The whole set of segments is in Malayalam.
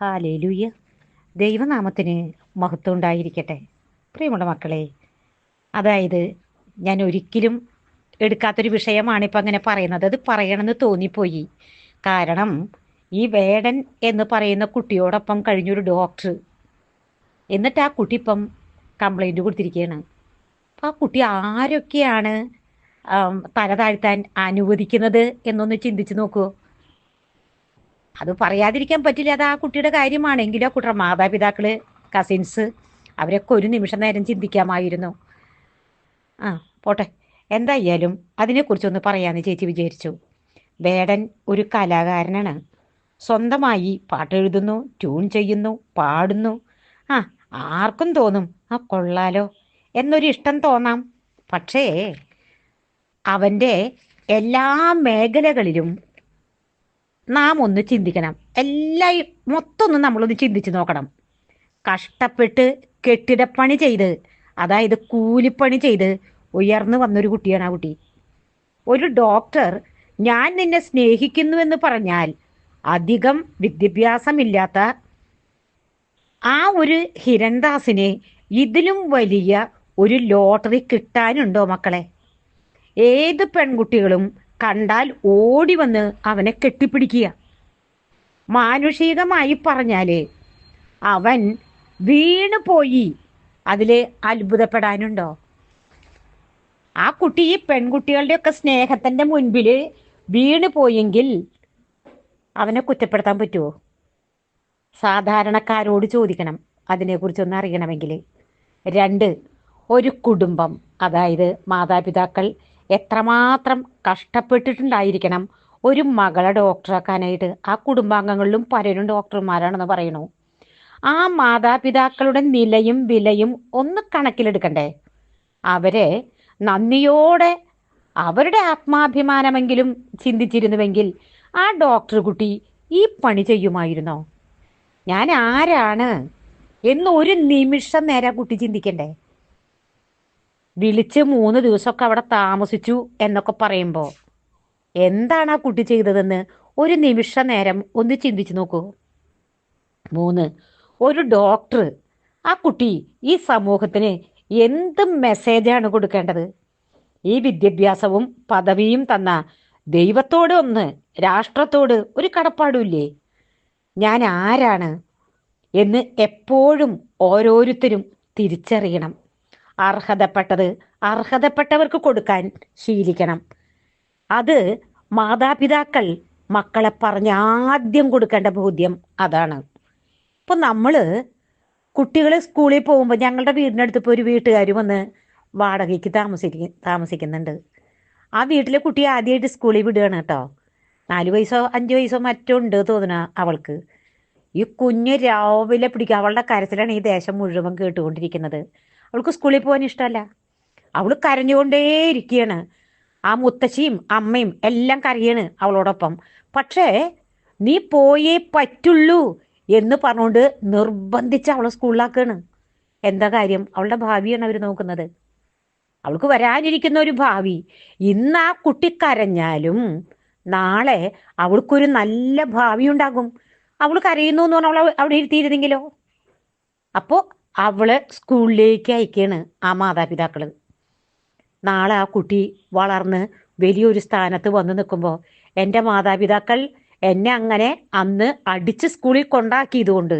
ഹാലേലൂയ. ദൈവനാമത്തിന് മഹത്വം ഉണ്ടായിരിക്കട്ടെ. പ്രിയമുള്ള മക്കളെ അതായത് ഞാൻ ഒരിക്കലും എടുക്കാത്തൊരു വിഷയമാണ് ഇപ്പം അങ്ങനെ പറയുന്നത്. അത് പറയണമെന്ന് തോന്നിപ്പോയി. കാരണം ഈ വേടൻ എന്ന് പറയുന്ന കുട്ടിയോടൊപ്പം കഴിഞ്ഞൊരു ഡോക്ടർ. എന്നിട്ട് ആ കുട്ടി ഇപ്പം കംപ്ലൈന്റ് കൊടുത്തിരിക്കുകയാണ് അപ്പം ആ കുട്ടി ആരൊക്കെയാണ് തല താഴ്ത്താൻ അനുവദിക്കുന്നത് എന്നൊന്ന് ചിന്തിച്ച് നോക്കുമോ അത് പറയാതിരിക്കാൻ പറ്റില്ല. അത് ആ കുട്ടിയുടെ കാര്യമാണെങ്കിലും ആ കുട്ടിയുടെ മാതാപിതാക്കൾ കസിൻസ് അവരൊക്കെ ഒരു നിമിഷം നേരം ചിന്തിക്കാമായിരുന്നു. ആ പോട്ടെ. എന്തായാലും അതിനെക്കുറിച്ചൊന്ന് പറയാമെന്ന് ചേച്ചി വിചാരിച്ചു. വേടൻ ഒരു കലാകാരനാണ്. സ്വന്തമായി പാട്ടെഴുതുന്നു ട്യൂൺ ചെയ്യുന്നു പാടുന്നു. ആ ആർക്കും തോന്നും ആ കൊള്ളാലോ. എന്നൊരു ഇഷ്ടം തോന്നാം. പക്ഷേ അവന്റെ എല്ലാ മേഖലകളിലും നാം ഒന്ന് ചിന്തിക്കണം. എല്ലാ മൊത്തം ഒന്ന് നമ്മളൊന്ന് ചിന്തിച്ച് നോക്കണം. കഷ്ടപ്പെട്ട് കെട്ടിടപ്പണി ചെയ്ത് അതായത് കൂലിപ്പണി ചെയ്ത് ഉയർന്നു വന്നൊരു കുട്ടിയാണ് ആ കുട്ടി. ഒരു ഡോക്ടർ ഞാൻ നിന്നെ സ്നേഹിക്കുന്നുവെന്ന് പറഞ്ഞാൽ അധികം വിദ്യാഭ്യാസമില്ലാത്ത ആ ഒരു ഹിരൺദാസിനെ ഇതിലും വലിയ ഒരു ലോട്ടറി കിട്ടാനുണ്ടോ മക്കളെ? ഏത് പെൺകുട്ടികളും കണ്ടാൽ ഓടി വന്ന് അവനെ കെട്ടിപ്പിടിക്കുക. മാനുഷികമായി പറഞ്ഞാൽ അവൻ വീണു പോയി. അതിൽ അത്ഭുതപ്പെടാനുണ്ടോ? ആ കുട്ടി ഈ പെൺകുട്ടികളുടെയൊക്കെ സ്നേഹത്തിന്റെ മുൻപിൽ വീണു പോയെങ്കിൽ അവനെ കുറ്റപ്പെടുത്താൻ പറ്റുമോ സാധാരണക്കാരോട് ചോദിക്കണം. അതിനെക്കുറിച്ചൊന്ന് അറിയണമെങ്കിൽ. രണ്ട് ഒരു കുടുംബം അതായത് മാതാപിതാക്കൾ എത്രമാത്രം കഷ്ടപ്പെട്ടിട്ടുണ്ടായിരിക്കണം ഒരു മകളെ ഡോക്ടറാക്കാനായിട്ട്. ആ കുടുംബാംഗങ്ങളിലും പലരും ഡോക്ടർമാരാണെന്ന് പറയണു ആ മാതാപിതാക്കളുടെ നിലയും വിലയും ഒന്ന് കണക്കിലെടുക്കണ്ടേ? അവരെ നന്ദിയോടെ അവരുടെ ആത്മാഭിമാനമെങ്കിലും ചിന്തിച്ചിരുന്നുവെങ്കിൽ ആ ഡോക്ടർ കുട്ടി ഈ പണി ചെയ്യുമായിരുന്നോ? ഞാൻ ആരാണ്? എന്ന് ഒരു നിമിഷം നേരെ കുട്ടി ചിന്തിക്കണ്ടേ? വിളിച്ച് മൂന്ന് ദിവസമൊക്കെ അവിടെ താമസിച്ചു എന്നൊക്കെ പറയുമ്പോൾ എന്താണ് ആ കുട്ടി ചെയ്തതെന്ന് ഒരു നിമിഷ നേരം ഒന്ന് ചിന്തിച്ചു നോക്കൂ. മൂന്ന് ഒരു ഡോക്ടർ ആ കുട്ടി ഈ സമൂഹത്തിന് എന്ത് മെസ്സേജാണ് കൊടുക്കേണ്ടത്? ഈ വിദ്യാഭ്യാസവും പദവിയും തന്ന ദൈവത്തോട് ഒന്ന് രാഷ്ട്രത്തോട് ഒരു കടപ്പാടുമില്ലേ ഞാൻ ആരാണ് എന്ന് എപ്പോഴും ഓരോരുത്തരും തിരിച്ചറിയണം. അർഹതപ്പെട്ടത്. അർഹതപ്പെട്ടവർക്ക് കൊടുക്കാൻ ശീലിക്കണം. അത് മാതാപിതാക്കൾ മക്കളെ പറഞ്ഞ് ആദ്യം കൊടുക്കേണ്ട ബോധ്യം അതാണ്. ഇപ്പം നമ്മൾ കുട്ടികൾ സ്കൂളിൽ പോകുമ്പോൾ ഞങ്ങളുടെ വീടിനടുത്ത് ഇപ്പോൾ ഒരു വീട്ടുകാർ വന്ന് വാടകയ്ക്ക് താമസിക്ക താമസിക്കുന്നുണ്ട്. ആ വീട്ടിലെ കുട്ടി ആദ്യമായിട്ട് സ്കൂളിൽ വിടുകയാണ് കേട്ടോ. നാല് വയസ്സോ അഞ്ച് വയസ്സോ മറ്റോ ഉണ്ട് തോന്നുന്ന അവൾക്ക്. ഈ കുഞ്ഞ് രാവിലെ പിടിക്കുക അവളുടെ കരച്ചിലാണ് ഈ ദേശം മുഴുവൻ കേട്ടുകൊണ്ടിരിക്കുന്നത്. അവൾക്ക് സ്കൂളിൽ പോകാൻ ഇഷ്ടമല്ല. അവൾ കരഞ്ഞുകൊണ്ടേ ഇരിക്കുകയാണ് ആ മുത്തശ്ശിയും അമ്മയും എല്ലാം കരയാണ് അവളോടൊപ്പം. പക്ഷേ നീ പോയേ പറ്റുള്ളൂ എന്ന് പറഞ്ഞുകൊണ്ട് നിർബന്ധിച്ച് അവളെ സ്കൂളിലാക്കാണ്. എന്താ കാര്യം? അവളുടെ ഭാവിയാണ് അവർ നോക്കുന്നത്. അവൾക്ക് വരാനിരിക്കുന്ന ഒരു ഭാവി. ഇന്ന് ആ കുട്ടി കരഞ്ഞാലും നാളെ അവൾക്കൊരു നല്ല ഭാവി ഉണ്ടാകും അവൾ കരയുന്നു എന്ന് പറഞ്ഞാൽ അവൾ അവിടെ ഇരുത്തിയിരുന്നെങ്കിലോ? അപ്പോൾ അവളെ സ്കൂളിലേക്ക് അയക്കാണ് ആ മാതാപിതാക്കൾ നാളെ ആ കുട്ടി വളർന്ന് വലിയൊരു സ്ഥാനത്ത് വന്ന് നിൽക്കുമ്പോൾ എന്റെ മാതാപിതാക്കൾ എന്നെ അങ്ങനെ അന്ന് അടിച്ച് സ്കൂളിൽ കൊണ്ടാക്കിയതുകൊണ്ട്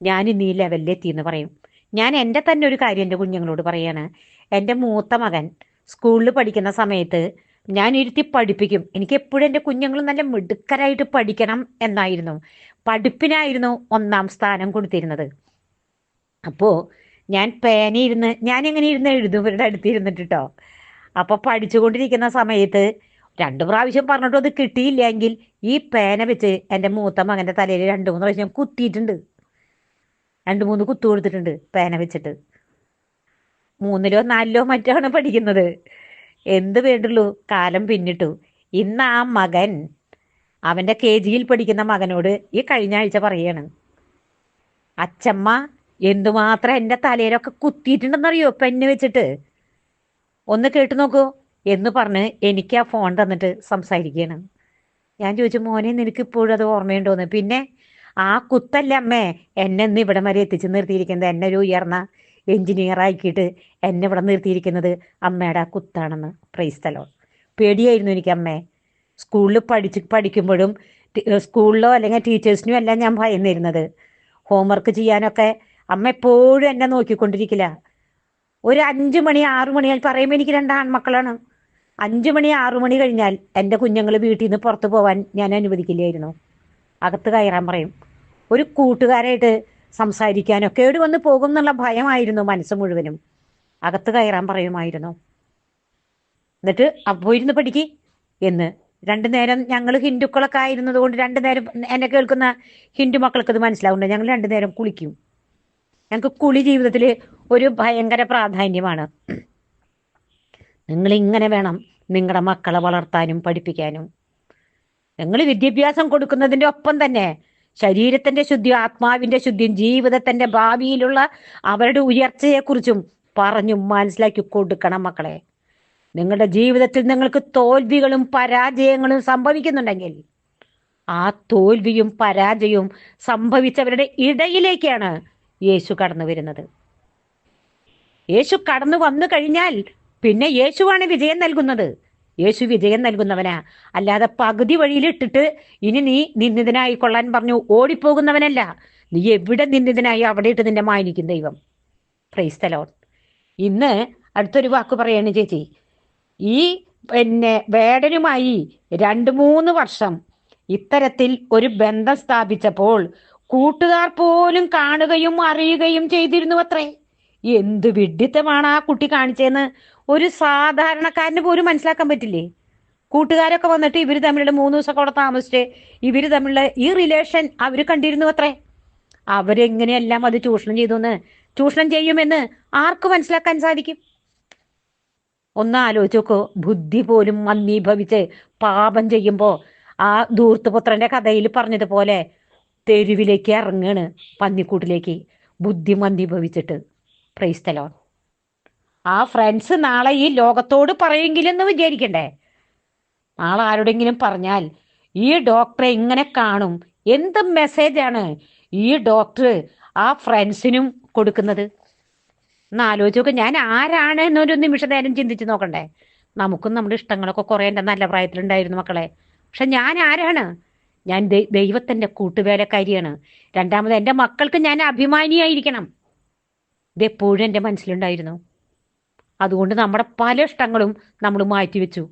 ഞാൻ ഇന്ന് ഈ ലെവലിലെത്തി എന്ന് പറയും. ഞാൻ എന്റെ തന്നെ ഒരു കാര്യം എന്റെ കുഞ്ഞുങ്ങളോട് പറയാണ്. എന്റെ മൂത്ത മകൻ സ്കൂളിൽ പഠിക്കുന്ന സമയത്ത് ഞാൻ ഇരുത്തി പഠിപ്പിക്കും. എനിക്ക് എപ്പോഴും എന്റെ കുഞ്ഞുങ്ങൾ നല്ല മിടുക്കരായിട്ട് പഠിക്കണം എന്നായിരുന്നു. പഠിപ്പിനായിരുന്നു ഒന്നാം സ്ഥാനം കൊടുത്തിരുന്നത്. അപ്പോൾ ഞാൻ പേന പേനയിരുന്ന് ഞാൻ എങ്ങനെ ഇരുന്ന് എഴുതും ഇവരുടെ അടുത്ത് ഇരുന്നിട്ട് അപ്പോൾ പഠിച്ചുകൊണ്ടിരിക്കുന്ന സമയത്ത് രണ്ട് പ്രാവശ്യം പറഞ്ഞിട്ടും അത് കിട്ടിയില്ലെങ്കിൽ ഈ പേന വെച്ച് എന്റെ മൂത്ത മകന്റെ തലയിൽ രണ്ട് മൂന്ന് പ്രാവശ്യം കുത്തിയിട്ടുണ്ട്. രണ്ട് മൂന്ന് കുത്തു കൊടുത്തിട്ടുണ്ട് പേന വെച്ചിട്ട്. മൂന്നിലോ നാലിലോ മറ്റാണ് പഠിക്കുന്നത്. എന്ത് വേണ്ടുള്ളൂ? കാലം പിന്നിട്ടു. ഇന്ന് ആ മകൻ അവന്റെ കെ ജിയിൽ പഠിക്കുന്ന മകനോട് ഈ കഴിഞ്ഞ ആഴ്ച പറയാണ്. അച്ചമ്മ എന്തുമാത്രം എന്റെ തലയിലൊക്കെ കുത്തിയിട്ടുണ്ടെന്നറിയോ പെന്ന് വെച്ചിട്ട്? ഒന്ന് കേട്ട് നോക്കൂ. എന്ന് പറഞ്ഞ് എനിക്ക് ആ ഫോൺ തന്നിട്ട് സംസാരിക്കുകയാണ്. ഞാൻ ചോദിച്ചു മോനെ നിനക്ക് ഇപ്പോഴും അത് ഓർമ്മയുണ്ടോന്ന്? പിന്നെ ആ കുത്തല്ല അമ്മേ എന്നെ ഇന്ന് ഇവിടെ വരെ എത്തിച്ച് നിർത്തിയിരിക്കുന്നത്. എന്നെ ഒരു ഉയർന്ന എഞ്ചിനീയർ ആക്കിയിട്ട് എന്നെ ഇവിടെ നിർത്തിയിരിക്കുന്നത് അമ്മയുടെ ആ കുത്താണെന്ന്. പ്രൈസ്തലോ പേടിയായിരുന്നു എനിക്ക് അമ്മേ. സ്കൂളിൽ പഠിച്ച് പഠിക്കുമ്പോഴും സ്കൂളിലോ അല്ലെങ്കിൽ ടീച്ചേഴ്സിനും എല്ലാം ഞാൻ ഭയന്നിരുന്നത്. ഹോംവർക്ക് ചെയ്യാനൊക്കെ അമ്മ എപ്പോഴും എന്നെ നോക്കിക്കൊണ്ടിരിക്കില്ല. ഒരു അഞ്ചു മണി ആറു മണിയാൽ പറയുമ്പോൾ എനിക്ക് രണ്ട് ആൺമക്കളാണ്. അഞ്ചു മണി ആറു മണി കഴിഞ്ഞാൽ എന്റെ കുഞ്ഞുങ്ങൾ വീട്ടിൽ നിന്ന് പുറത്തു പോവാൻ ഞാൻ അനുവദിക്കില്ലായിരുന്നു. അകത്ത് കയറാൻ പറയും. ഒരു കൂട്ടുകാരായിട്ട് സംസാരിക്കാനൊക്കെ കേട് വന്ന് പോകും എന്നുള്ള ഭയമായിരുന്നു മനസ്സ് മുഴുവനും. അകത്ത് കയറാൻ പറയുമായിരുന്നു. എന്നിട്ട് പോയിരുന്ന് പഠിക്ക്. എന്ന് രണ്ടു നേരം ഞങ്ങൾ ഹിന്ദുക്കളൊക്കെ ആയിരുന്നത് കൊണ്ട് രണ്ടു നേരം എന്നെ കേൾക്കുന്ന ഹിന്ദു മക്കൾക്ക് ഇത് മനസ്സിലാവുന്നുണ്ട്. ഞങ്ങൾ രണ്ടു നേരം കുളിക്കും. ഞങ്ങൾക്ക് കുളി ജീവിതത്തിൽ ഒരു ഭയങ്കര പ്രാധാന്യമാണ്. നിങ്ങൾ ഇങ്ങനെ വേണം നിങ്ങളുടെ മക്കളെ വളർത്താനും പഠിപ്പിക്കാനും. നിങ്ങൾ വിദ്യാഭ്യാസം കൊടുക്കുന്നതിന്റെ ഒപ്പം തന്നെ ശരീരത്തിന്റെ ശുദ്ധിയും ആത്മാവിന്റെ ശുദ്ധിയും ജീവിതത്തിന്റെ ഭാവിയിലുള്ള അവരുടെ ഉയർച്ചയെക്കുറിച്ചും പറഞ്ഞും മനസ്സിലാക്കി കൊടുക്കണം മക്കളെ. നിങ്ങളുടെ ജീവിതത്തിൽ നിങ്ങൾക്ക് തോൽവികളും പരാജയങ്ങളും സംഭവിക്കുന്നുണ്ടെങ്കിൽ ആ തോൽവിയും പരാജയവും സംഭവിച്ചവരുടെ ഇടയിലേക്കാണ് യേശു കടന്നു വരുന്നത്. യേശു കടന്നു വന്നു കഴിഞ്ഞാൽ പിന്നെ യേശുവാണ് വിജയം നൽകുന്നത്. യേശു വിജയം നൽകുന്നവനാ. അല്ലാതെ പകുതി വഴിയിലിട്ടിട്ട് ഇനി നീ നിന്ദിതനായി കൊള്ളാൻ പറഞ്ഞു ഓടിപ്പോകുന്നവനല്ല. നീ എവിടെ നിന്ദിതനായി അവിടെ ഇട്ട് നിന്റെ മാനിക്കും ദൈവം. ക്രൈസ്തലോൺ ഇന്ന് അടുത്തൊരു വാക്ക് പറയാണ് ചേച്ചി. ഈ പിന്നെ വേടനുമായി രണ്ട് മൂന്ന് വർഷം ഇത്തരത്തിൽ ഒരു ബന്ധം സ്ഥാപിച്ചപ്പോൾ കൂട്ടുകാർ പോലും കാണുകയും അറിയുകയും ചെയ്തിരുന്നു അത്രേ എന്ത് വിഡ്ഢിത്തമാണ് ആ കുട്ടി കാണിച്ചതെന്ന് ഒരു സാധാരണക്കാരന് പോലും മനസ്സിലാക്കാൻ പറ്റില്ലേ? കൂട്ടുകാരൊക്കെ വന്നിട്ട് ഇവർ തമ്മിലുള്ള മൂന്ന് ദിവസമൊക്കെ അവിടെ താമസിച്ച് ഇവർ തമ്മിലുള്ള ഈ റിലേഷൻ അവർ കണ്ടിരുന്നു അത്രേ അവരെങ്ങനെയെല്ലാം അത് ചൂഷണം ചെയ്തു എന്ന് ചൂഷണം ചെയ്യുമെന്ന് ആർക്ക് മനസ്സിലാക്കാൻ സാധിക്കും? ഒന്ന് ആലോചിച്ച് നോക്കൂ. ബുദ്ധി പോലും മന്ദീഭവിച്ച് പാപം ചെയ്യുമ്പോ ആ ദൂർത്തുപുത്രന്റെ കഥയിൽ പറഞ്ഞതുപോലെ തെരുവിലേക്ക് ഇറങ്ങാണ് പന്നിക്കൂട്ടിലേക്ക് ബുദ്ധിമന്ദി ഭവിച്ചിട്ട്. പ്രൈസ്തലോൺ ആ ഫ്രണ്ട്സ് നാളെ ഈ ലോകത്തോട് പറയുമെങ്കിലെന്ന് വിചാരിക്കണ്ടേ? നാളെ ആരോടെങ്കിലും പറഞ്ഞാൽ ഈ ഡോക്ടറെ ഇങ്ങനെ കാണും. എന്ത് മെസ്സേജാണ് ഈ ഡോക്ടർ ആ ഫ്രണ്ട്സിനും കൊടുക്കുന്നത്? ഒന്ന് ആലോചിച്ച് ഞാൻ ആരാണ് എന്നൊരു നിമിഷ നേരം ചിന്തിച്ച് നോക്കണ്ടേ? നമുക്കും നമ്മുടെ ഇഷ്ടങ്ങളൊക്കെ കുറേ എന്റെ നല്ല പ്രായത്തിലുണ്ടായിരുന്നു മക്കളെ. പക്ഷെ ഞാൻ ആരാണ്? ഞാൻ ദൈവത്തിന്റെ കൂട്ടുവേലക്കാരിയാണ്. രണ്ടാമത് എന്റെ മക്കൾക്ക് ഞാൻ അഭിമാനിയായിരിക്കണം. ഇതെപ്പോഴും എന്റെ മനസ്സിലുണ്ടായിരുന്നു. അതുകൊണ്ട് നമ്മുടെ പല ഇഷ്ടങ്ങളും നമ്മൾ മാറ്റിവെച്ചു.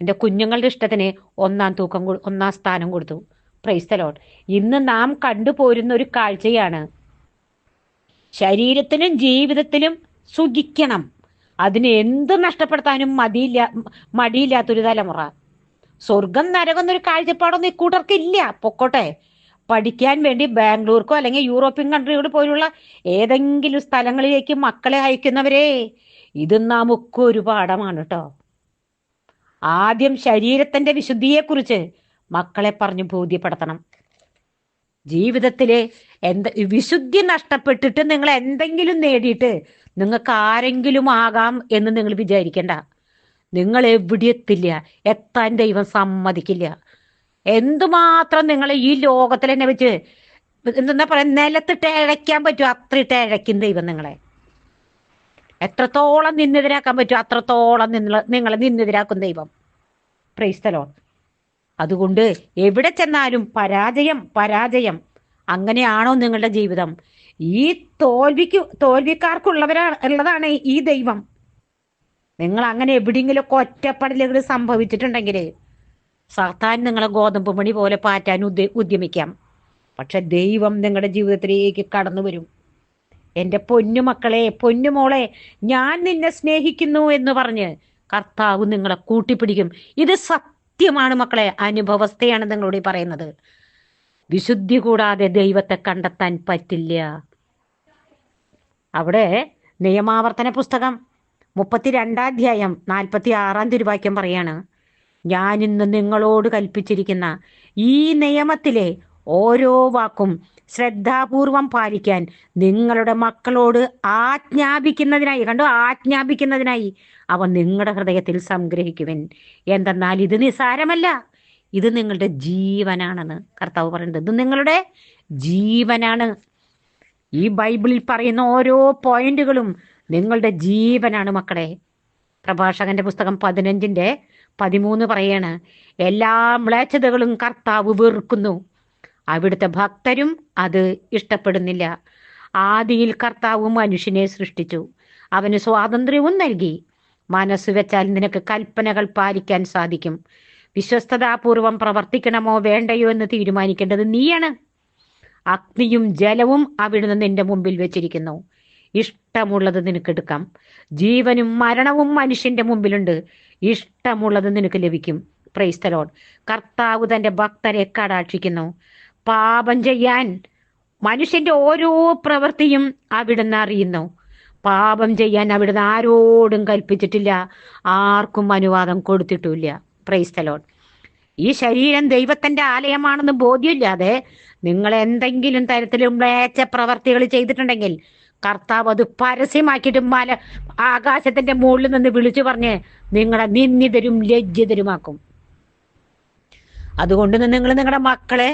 എന്റെ കുഞ്ഞുങ്ങളുടെ ഇഷ്ടത്തിന് ഒന്നാം തൂക്കം ഒന്നാം സ്ഥാനം കൊടുത്തു. പ്രൈസ് തലോട്ട് ഇന്ന് നാം കണ്ടുപോരുന്ന ഒരു കാഴ്ചയാണ്. ശരീരത്തിനും ജീവിതത്തിലും സുഖിക്കണം. അതിന് എന്ത് നഷ്ടപ്പെടുത്താനും മതിയില്ല മടിയില്ലാത്തൊരു തലമുറ. സ്വർഗം നരകം എന്നൊരു കാഴ്ചപ്പാടൊന്നും ഇക്കൂട്ടർക്ക് ഇല്ല പൊക്കോട്ടെ. പഠിക്കാൻ വേണ്ടി ബാംഗ്ലൂർക്കോ അല്ലെങ്കിൽ യൂറോപ്യൻ കൺട്രിയോട് പോലുള്ള ഏതെങ്കിലും സ്ഥലങ്ങളിലേക്ക് മക്കളെ അയക്കുന്നവരെ ഇത് നമുക്ക് ഒരു പാഠമാണ് കേട്ടോ ആദ്യം ശരീരത്തിന്റെ വിശുദ്ധിയെക്കുറിച്ച് മക്കളെ പറഞ്ഞു ബോധ്യപ്പെടുത്തണം. ജീവിതത്തിലെ എന്ത വിശുദ്ധി നഷ്ടപ്പെട്ടിട്ട് നിങ്ങൾ എന്തെങ്കിലും നേടിയിട്ട് നിങ്ങൾക്ക് ആരെങ്കിലും ആകാം എന്ന് നിങ്ങൾ വിചാരിക്കണ്ട. നിങ്ങൾ എവിടെ എത്തില്ല എത്താൻ ദൈവം സമ്മതിക്കില്ല. എന്തുമാത്രം നിങ്ങളെ ഈ ലോകത്തിൽ തന്നെ വെച്ച് എന്താ പറയാ നിലത്തിട്ട് ഇഴയ്ക്കാൻ പറ്റും അത്രയിട്ട് ഇഴയ്ക്കും ദൈവം നിങ്ങളെ. എത്രത്തോളം നിന്നെതിരാക്കാൻ പറ്റും അത്രത്തോളം നിങ്ങളെ നിന്നെതിരാക്കും ദൈവം. പ്രൈസ്തലോ അതുകൊണ്ട് എവിടെ ചെന്നാലും പരാജയം പരാജയം അങ്ങനെയാണോ നിങ്ങളുടെ ജീവിതം? ഈ തോൽവിക്ക് തോൽവിക്കാർക്കുള്ളവരാ ഉള്ളതാണ് ഈ ദൈവം. നിങ്ങൾ അങ്ങനെ എവിടെയെങ്കിലുമൊക്കെ ഒറ്റപ്പെടലുകൾ സംഭവിച്ചിട്ടുണ്ടെങ്കിൽ സർത്താൻ നിങ്ങളെ ഗോതമ്പ് മണി പോലെ പാറ്റാൻ ഉദ്യ ഉദ്യമിക്കാം. പക്ഷെ ദൈവം നിങ്ങളുടെ ജീവിതത്തിലേക്ക് കടന്നു വരും. എന്റെ പൊന്നുമക്കളെ പൊന്നുമോളെ ഞാൻ നിന്നെ സ്നേഹിക്കുന്നു എന്ന് പറഞ്ഞ് കർത്താവ് നിങ്ങളെ കൂട്ടിപ്പിടിക്കും. ഇത് സത്യമാണ് മക്കളെ. അനുഭവസ്ഥയാണ് നിങ്ങളോട് പറയുന്നത്. വിശുദ്ധി കൂടാതെ ദൈവത്തെ കണ്ടെത്താൻ പറ്റില്ല. അവിടെ നിയമാവർത്തന പുസ്തകം മുപ്പത്തിരണ്ടാധ്യായം നാൽപ്പത്തി ആറാം തിരുവാക്യം പറയാണ്. ഞാൻ ഇന്ന് നിങ്ങളോട് കൽപ്പിച്ചിരിക്കുന്ന ഈ നിയമത്തിലെ ഓരോ വാക്കും ശ്രദ്ധാപൂർവം പാലിക്കാൻ നിങ്ങളുടെ മക്കളോട് ആജ്ഞാപിക്കുന്നതിനായി കണ്ടു? ആജ്ഞാപിക്കുന്നതിനായി അവ നിങ്ങളുടെ ഹൃദയത്തിൽ സംഗ്രഹിക്കുവൻ. എന്തെന്നാൽ ഇത് നിസാരമല്ല ഇത് നിങ്ങളുടെ ജീവനാണെന്ന് കർത്താവ് പറയുന്നത് ഇത് നിങ്ങളുടെ ജീവനാണ്. ഈ ബൈബിളിൽ പറയുന്ന ഓരോ പോയിന്റുകളും നിങ്ങളുടെ ജീവനാണ് മക്കളെ. പ്രഭാഷകന്റെ പുസ്തകം പതിനഞ്ചിന്റെ പതിമൂന്ന് പറയാണ് എല്ലാ മ്ലേച്ഛതകളും കർത്താവ് വെറുക്കുന്നു. അവിടുത്തെ ഭക്തരും അത് ഇഷ്ടപ്പെടുന്നില്ല. ആദിയിൽ കർത്താവ് മനുഷ്യനെ സൃഷ്ടിച്ചു. അവന് സ്വാതന്ത്ര്യവും നൽകി. മനസ്സ് വെച്ചാൽ നിനക്ക് കൽപ്പനകൾ പാലിക്കാൻ സാധിക്കും. വിശ്വസ്തതാപൂർവം പ്രവർത്തിക്കണമോ വേണ്ടയോ എന്ന് തീരുമാനിക്കേണ്ടത് നീയാണ്. അഗ്നിയും ജലവും അവിടുന്ന് നിന്റെ മുമ്പിൽ വെച്ചിരിക്കുന്നു. ഇഷ്ടമുള്ളത് നിനക്കെടുക്കാം ജീവനും മരണവും മനുഷ്യന്റെ മുമ്പിലുണ്ട്. ഇഷ്ടമുള്ളത് നിനക്ക് ലഭിക്കും. പ്രൈസ്തലോഡ് കർത്താവ് തന്റെ ഭക്തരെ കടാക്ഷിക്കുന്നു. പാപം ചെയ്യാൻ മനുഷ്യന്റെ ഓരോ പ്രവൃത്തിയും അവിടുന്ന് അറിയുന്നു. പാപം ചെയ്യാൻ അവിടുന്ന് ആരോടും കൽപ്പിച്ചിട്ടില്ല. ആർക്കും അനുവാദം കൊടുത്തിട്ടില്ല. പ്രൈസ്തലോഡ് ഈ ശരീരം ദൈവത്തിന്റെ ആലയമാണെന്ന് ബോധ്യമില്ലാതെ നിങ്ങൾ എന്തെങ്കിലും തരത്തിലും മേച്ച പ്രവർത്തികൾ ചെയ്തിട്ടുണ്ടെങ്കിൽ കർത്താവ് അത് പരസ്യമാക്കിയിട്ട് മല ആകാശത്തിന്റെ മുകളിൽ നിന്ന് വിളിച്ചു പറഞ്ഞ് നിങ്ങളെ നിന്ദിതരും ലജ്ജിതരുമാക്കും. അതുകൊണ്ട് നിങ്ങൾ നിങ്ങളുടെ മക്കളെ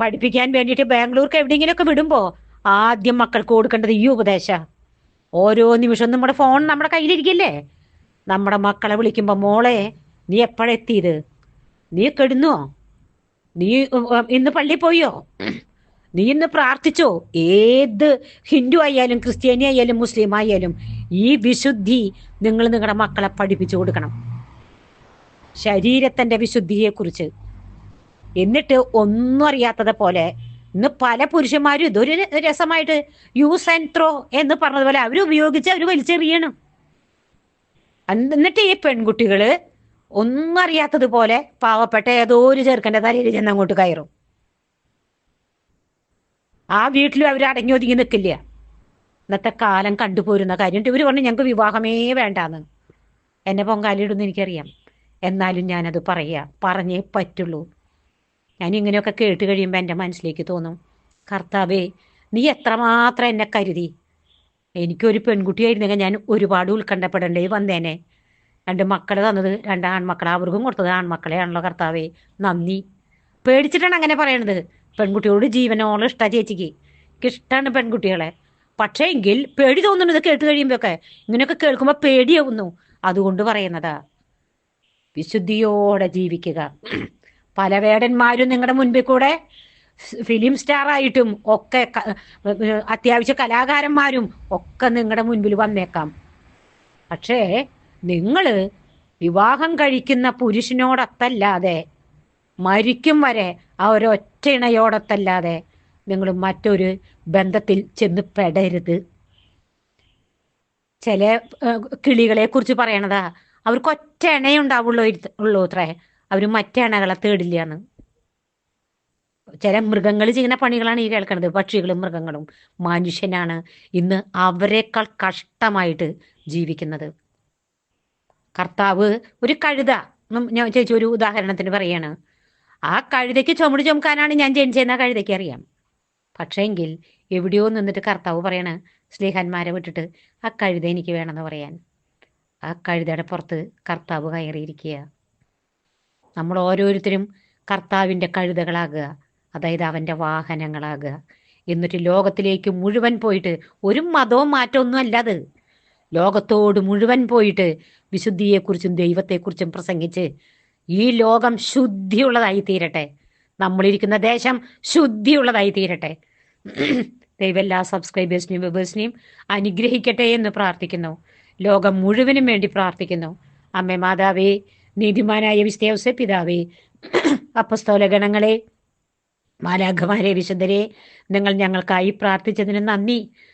പഠിപ്പിക്കാൻ വേണ്ടിയിട്ട് ബാംഗ്ലൂർക്ക് എവിടെയെങ്കിലുമൊക്കെ വിടുമ്പോ ആദ്യം മക്കൾക്ക് കൊടുക്കേണ്ടത് ഈ ഉപദേശ. ഓരോ നിമിഷവും നമ്മുടെ ഫോൺ നമ്മുടെ കയ്യിലിരിക്കില്ലേ? നമ്മുടെ മക്കളെ വിളിക്കുമ്പോ മോളെ നീ എപ്പോഴെത്തിയത് നീ കെടുന്നോ? നീ ഇന്ന് പള്ളി പോയോ? നീ ഇന്ന് പ്രാർത്ഥിച്ചോ? ഏത് ഹിന്ദു ആയാലും ക്രിസ്ത്യാനി ആയാലും മുസ്ലിം ആയാലും ഈ വിശുദ്ധി നിങ്ങൾ നിങ്ങളുടെ മക്കളെ പഠിപ്പിച്ചു കൊടുക്കണം. ശരീരത്തിന്റെ വിശുദ്ധിയെ കുറിച്ച് എന്നിട്ട് ഒന്നും അറിയാത്തത് പോലെ ഇന്ന് പല പുരുഷന്മാരും ഇതൊരു രസമായിട്ട് യൂസ് ആൻഡ് ത്രോ എന്ന് പറഞ്ഞതുപോലെ അവർ ഉപയോഗിച്ച് അവർ വലിച്ചെറിയണം. എന്നിട്ട് ഈ പെൺകുട്ടികൾ ഒന്നും അറിയാത്തതുപോലെ പാവപ്പെട്ട ഏതോ ഒരു ചെറുക്കന്റെ തലയിൽ ചെന്ന് അങ്ങോട്ട് കയറും. ആ വീട്ടിലും അവർ അടങ്ങി ഒതുങ്ങി നിൽക്കില്ല. ഇന്നത്തെ കാലം കണ്ടുപോരുന്ന കാര്യം ഇവർ പറഞ്ഞു ഞങ്ങൾക്ക് വിവാഹമേ വേണ്ടാന്ന്. എന്നെ പൊങ്കാലിടുന്ന് എനിക്കറിയാം. എന്നാലും ഞാനത് പറയുക പറഞ്ഞേ പറ്റുള്ളൂ. ഞാൻ ഇങ്ങനെയൊക്കെ കേട്ട് കഴിയുമ്പോൾ എന്റെ മനസ്സിലേക്ക് തോന്നും കർത്താവേ നീ എത്രമാത്രം എന്നെ കരുതി. എനിക്കൊരു പെൺകുട്ടിയായിരുന്നെങ്കിൽ ഞാൻ ഒരുപാട് ഉത്കണ്ഠപ്പെടേണ്ടേ വന്നേനെ. രണ്ട് മക്കൾ തന്നത് രണ്ട് ആൺമക്കളെ. അവർക്കും കൊടുത്തത് ആൺമക്കളെയാണല്ലോ കർത്താവേ. നന്ദി. പേടിച്ചിട്ടാണ് അങ്ങനെ പറയണത്. പെൺകുട്ടിയോട് ജീവനോളം ഇഷ്ട ചേച്ചിക്ക്. ഇഷ്ടമാണ് പെൺകുട്ടികളെ. പക്ഷേ എങ്കിൽ പേടി തോന്നുന്നത് കേട്ട് കഴിയുമ്പോഴൊക്കെ ഇങ്ങനെയൊക്കെ കേൾക്കുമ്പോൾ പേടിയാവുന്നു. അതുകൊണ്ട് പറയുന്നതാ. വിശുദ്ധിയോടെ ജീവിക്കുക. പല വേടന്മാരും നിങ്ങളുടെ മുൻപിൽ കൂടെ ഫിലിം സ്റ്റാർ ആയിട്ടും ഒക്കെ അത്യാവശ്യ കലാകാരന്മാരും ഒക്കെ നിങ്ങളുടെ മുൻപിൽ വന്നേക്കാം. പക്ഷേ നിങ്ങൾ വിവാഹം കഴിക്കുന്ന പുരുഷനോടൊത്തല്ലാതെ മരിക്കും വരെ ആ ഒരൊറ്റ ഇണയോടത്തല്ലാതെ നിങ്ങൾ മറ്റൊരു ബന്ധത്തിൽ ചെന്ന് പെടരുത്. ചില കിളികളെ കുറിച്ച് പറയണതാ അവർക്ക് ഒറ്റ ഇണയുണ്ടാവുള്ളൂ ഉള്ളൂ അത്രേ. അവർ മറ്റേ ഇണകളെ തേടില്ല എന്ന് ചില മൃഗങ്ങൾ ചെയ്യുന്ന പണികളാണ് ഈ കേൾക്കുന്നത് പക്ഷികളും മൃഗങ്ങളും മനുഷ്യനാണ് ഇന്ന് അവരെക്കാൾ കഷ്ടമായിട്ട് ജീവിക്കുന്നത്. കർത്താവ് ഒരു കഴുത. ഞാൻ ചേച്ചി ഒരു ഉദാഹരണത്തിന് പറയാണ്. ആ കഴുതയ്ക്ക് ചുമട് ചുമക്കാനാണ് ഞാൻ ജനിച്ചതെന്ന കഴുതയ്ക്ക് അറിയാം. പക്ഷേങ്കിൽ എവിടെയോ നിന്നിട്ട് കർത്താവ് പറയണ സ്നേഹന്മാരെ വിട്ടിട്ട് ആ കഴുത എനിക്ക് വേണമെന്ന് പറയാൻ. ആ കഴുതയുടെ പുറത്ത് കർത്താവ് കയറിയിരിക്കുക. നമ്മൾ ഓരോരുത്തരും കർത്താവിന്റെ കഴുതകളാകുക അതായത് അവന്റെ വാഹനങ്ങളാകുക. എന്നിട്ട് ലോകത്തിലേക്ക് മുഴുവൻ പോയിട്ട് ഒരു മതവും മാറ്റമൊന്നും അല്ലാത്. ലോകത്തോട് മുഴുവൻ പോയിട്ട് വിശുദ്ധിയെക്കുറിച്ചും ദൈവത്തെക്കുറിച്ചും പ്രസംഗിച്ച് ഈ ലോകം ശുദ്ധിയുള്ളതായി തീരട്ടെ നമ്മളിരിക്കുന്ന ദേശം ശുദ്ധിയുള്ളതായി തീരട്ടെ ദൈവം എല്ലാ സബ്സ്ക്രൈബേഴ്സിനെയും വെബേഴ്സിനെയും അനുഗ്രഹിക്കട്ടെ എന്ന് പ്രാർത്ഥിക്കുന്നു. ലോകം മുഴുവനും വേണ്ടി പ്രാർത്ഥിക്കുന്നു. അമ്മേ മാതാവേ നീതിമാനായ വിസ്തേവസ പിതാവേ അപ്പസ്തോല ഗണങ്ങളെ മാലാഖമാരെ വിശുദ്ധരെ നിങ്ങൾ ഞങ്ങൾക്കായി പ്രാർത്ഥിച്ചതിന് നന്ദി.